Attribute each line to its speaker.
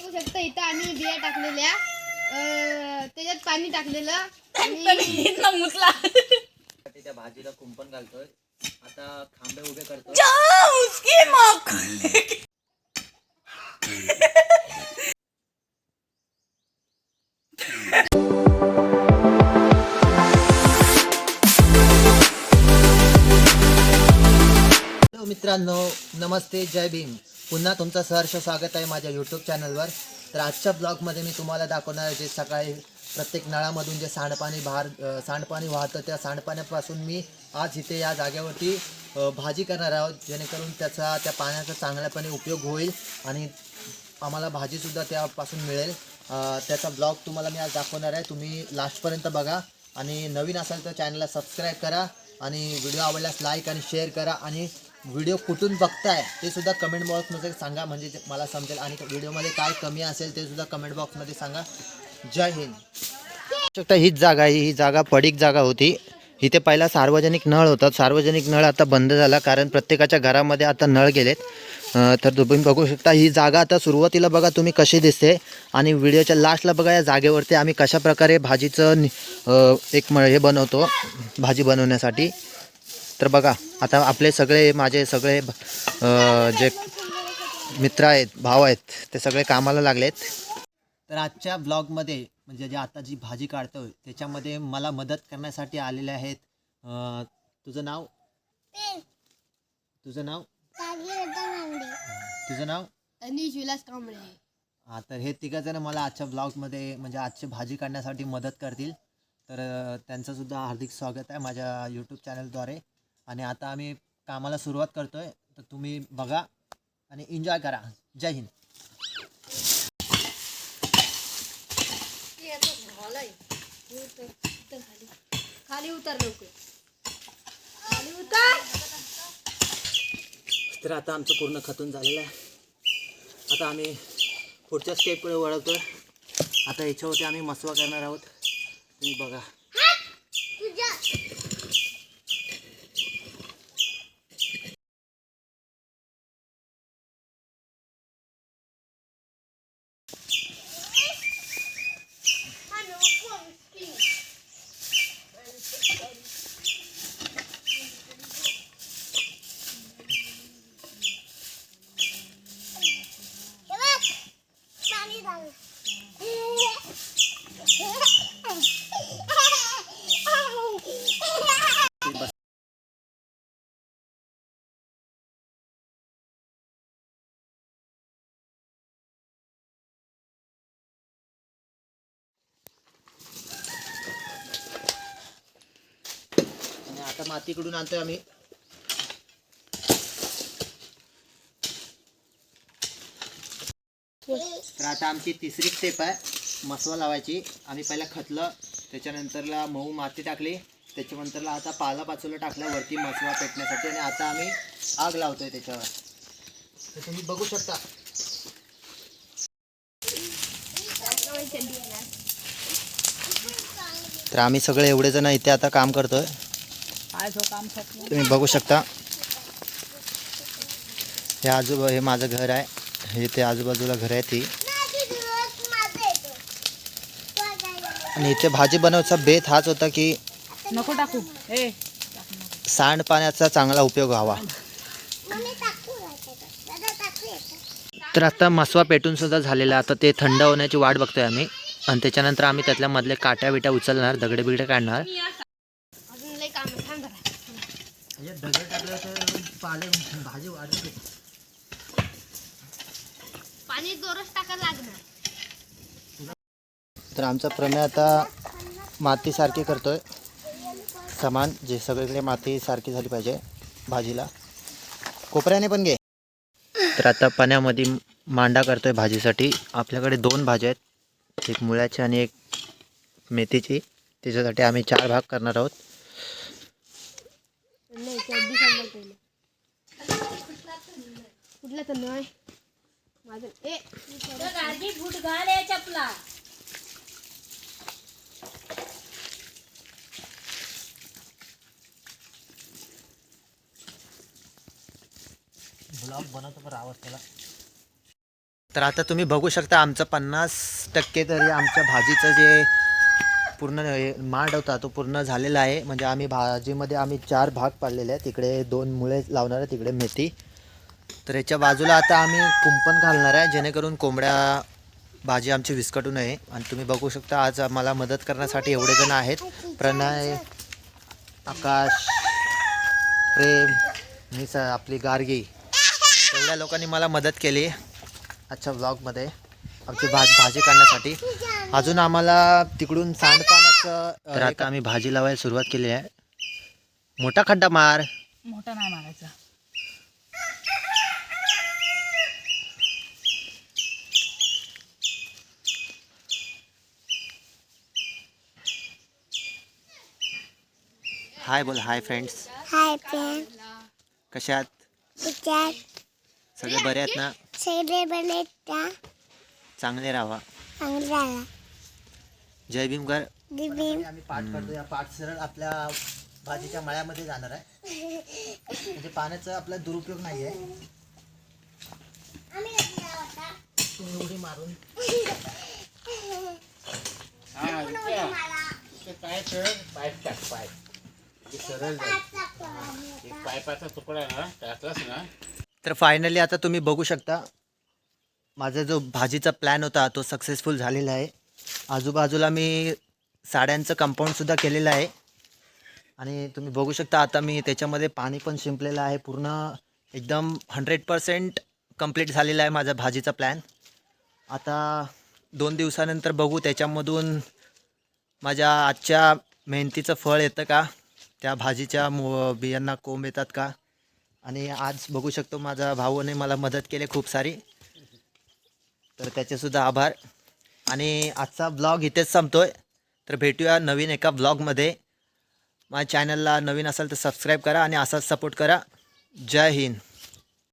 Speaker 1: बघू शकता. इथं आम्ही बिया टाकलेल्या. अं, त्याच्यात पाणी टाकलेलं. आणि
Speaker 2: मुतला.
Speaker 3: साठी त्या भाजीला कुंपण घालतोय. आता खांबे उभे करतोय.
Speaker 2: उसकी मौत
Speaker 3: हॅलो मित्रांनो नमस्ते जय भीम. पुन्हा तुमचं सहर्ष स्वागत आहे माझ्या यूट्यूब चॅनलवर तर आजच्या ब्लॉगमध्ये मी तुम्हाला दाखवणार आहे जे सकाळी प्रत्येक नळामधून जे सांडपाणी बाहेर सांडपाणी वाहतं त्या सांडपाण्यापासून मी आज इथे या जागेवरती भाजी करणार आहोत. जेणेकरून त्याचा त्या पाण्याचा चांगल्यापणे उपयोग होईल आणि आम्हाला भाजीसुद्धा त्यापासून मिळेल. त्याचा ब्लॉग तुम्हाला मी आज दाखवणार आहे. तुम्ही लास्टपर्यंत बघा. आणि नवीन असाल तर चॅनलला सबस्क्राईब करा आणि व्हिडिओ आवडल्यास लाईक आणि शेअर करा आणि व्हिडिओ कुठून बघताय ते सुद्धा कमेंट बॉक्समध्ये सांगा. म्हणजे ते मला समजेल. आणि व्हिडिओमध्ये काय कमी असेल ते सुद्धा कमेंट बॉक्समध्ये सांगा. जय हिंद. शकता हीच जागा आहे. ही जागा पडीक जागा होती. इथे पहिला सार्वजनिक नळ होता. सार्वजनिक नळ आता बंद झाला कारण प्रत्येकाच्या घरामध्ये आता नळ गेलेत. तर तुम्ही बघू शकता ही जागा आता सुरुवातीला बघा तुम्ही कशी दिसते. आणि व्हिडिओच्या लास्टला बघा या जागेवरती आम्ही कशा प्रकारे भाजीचं एक म हे बनवतो भाजी बनवण्यासाठी. तर बघा आता आपले सगळे माझे सगळे जे मित्र आहेत भाव आहेत ते सगळे कामाला लागलेत. तर आजच्या ब्लॉगमध्ये म्हणजे जे आता जी भाजी काढतोय त्याच्यामध्ये मला मदत करण्यासाठी आलेले आहेत तुझं नाव? तुझं नाव? तुझं नाव?
Speaker 1: अनिश विलास कांबळे.
Speaker 3: हा तर हे तिघं जण मला आजच्या ब्लॉगमध्ये म्हणजे आजची भाजी काढण्यासाठी मदत करतील. तर अं, त्यांचं सुद्धा हार्दिक स्वागत आहे माझ्या यूट्यूब चॅनलद्वारे आणि आता आम्ही कामाला सुरुवात करतोय. तर तुम्ही बघा आणि एन्जॉय करा. जय हिंद.
Speaker 1: खाली उतर लवकर. खाली उतर.
Speaker 3: तर आता आमचं पूर्ण खतून झालेलं आहे. आता आम्ही पुढच्या स्टेपकडे वळवतो आता याच्यावरती आम्ही मसवा करणार आहोत. तुम्ही बघा आणि आता मातीकडून आणतोय आम्ही. तर आता आमची तिसरी स्टेप आहे मसवा लावायची. आम्ही पहिला खतलं त्याच्यानंतरला मऊ माती टाकली. त्याच्यानंतरला आता पाला पाचोला टाकला वरती मसवा पेटण्यासाठी. आणि आता आम्ही आग लावतोय त्याच्यावर. तर तुम्ही बघू शकता. तर आम्ही सगळे एवढे जण इथे आता काम करतोय.
Speaker 2: काम
Speaker 3: तुम्ही बघू शकता. हे आजूबा हे माझं घर आहे. हे ते आजूबाजूला घर आहे ती. आणि इथे भाजी बनवायचा बेत हाच होता की
Speaker 2: नको टाकू. ए.
Speaker 3: सांडपाण्याचा चांगला उपयोग व्हावा. तर आता मसवा पेटून सुद्धा झालेला. आता ते थंड होण्याची वाट बघतोय आम्ही. आणि त्याच्यानंतर आम्ही त्यातल्या मधले काट्या बिट्या उचलणार दगडे बिगडे काढणार
Speaker 1: अजून लई काम आहे. थांब जरा.
Speaker 3: दगड टाकलं तर पाले भाजी वाढली
Speaker 1: पाणी दोरच टाकायला लागणार.
Speaker 3: तर आमचा प्रमेय आता मातीसारखी करतोय. समान जे सगळीकडे माती सारखी झाली पाहिजे भाजीला. कोपऱ्याने पण घे. तर आता पाण्यामध्ये मांडा करतोय भाजीसाठी. आपल्याकडे दोन भाज्या आहेत. एक मुळ्याची आणि एक मेथीची. त्याच्यासाठी आम्ही चार भाग करणार आहोत
Speaker 1: नाही चड्डी सांभाळ पहिलं कुठला तर नाही. माझं ए
Speaker 2: गाडी फुट घाल चपला.
Speaker 3: ब्लॉग बनवतो पण आवाज त्याला. तर आता तुम्ही बघू शकता आमचं पन्नास टक्के तरी आमच्या भाजीचं जे पूर्ण मांड होता तो पूर्ण झालेला आहे. म्हणजे आम्ही भाजीमध्ये आम्ही चार भाग पाडलेले आहेत. तिकडे दोन मुळे लावणार आहे तिकडे मेथी. तर याच्या बाजूला आता आम्ही कुंपण घालणार आहे जेणेकरून कोंबड्या भाजी आमची विस्कटू नये. आणि तुम्ही बघू शकता आज मला मदत करण्यासाठी एवढे जण आहेत. प्रणय आकाश प्रेम मी स आपली गार्गी. एवढ्या लोकांनी मला मदत केली आजच्या ब्लॉगमध्ये आमची भाज भाजी काढण्यासाठी. अजून आम्हाला तिकडून सांडपाण्याचं तर आता आम्ही भाजी लावायला सुरुवात केली आहे. मोठा खड्डा मार.
Speaker 2: मोठा नाही मारायचा.
Speaker 3: हाय बोल हाय फ्रेंड्स
Speaker 4: हाय फ्रेंड
Speaker 3: कशात
Speaker 4: विचार
Speaker 3: सगळे बरे आहेत ना?
Speaker 4: सगळे बने त्या
Speaker 3: चांगले राहा
Speaker 4: चांगला
Speaker 3: जय भीम कर.
Speaker 4: दिबी
Speaker 3: आम्ही पाठ करतो. या पाठ सरळ आपल्या भाजीच्या मळ्यामध्ये जाणार आहे. म्हणजे पाण्याचा आपला दुरुपयोग नाही आहे उडी मारून.
Speaker 5: काय कर पाईप टाक पाईप सरळ एक तुकडा ना टाकलास ना.
Speaker 3: तर फायनली आता तुम्ही बघू शकता माझा जो भाजीचा प्लॅन होता तो सक्सेसफुल झालेला आहे. आजूबाजूला मी साड्यांचं कंपाऊंडसुद्धा केलेलं आहे. आणि तुम्ही बघू शकता आता मी त्याच्यामध्ये पाणी पण शिंपलेलं आहे. पूर्ण एकदम हंड्रेड पर्सेंट कंप्लीट झालेला आहे माझा भाजीचा प्लॅन आता दोन दिवसानंतर बघू त्याच्यामधून माझ्या आजच्या मेहनतीचं फळ येतं का? त्या भाजीच्या मो बियांना कोंब येतात का? आणि आज बघू शकतो माझा भाऊने मला मदत केली खूप सारी. तर त्याचेसुद्धा आभार. आणि आजचा ब्लॉग इथेच संपतोय. तर भेटूया नवीन एका ब्लॉगमध्ये माझ्या चॅनलला नवीन असाल तर सबस्क्राईब करा आणि असाच सपोर्ट करा. जय हिंद.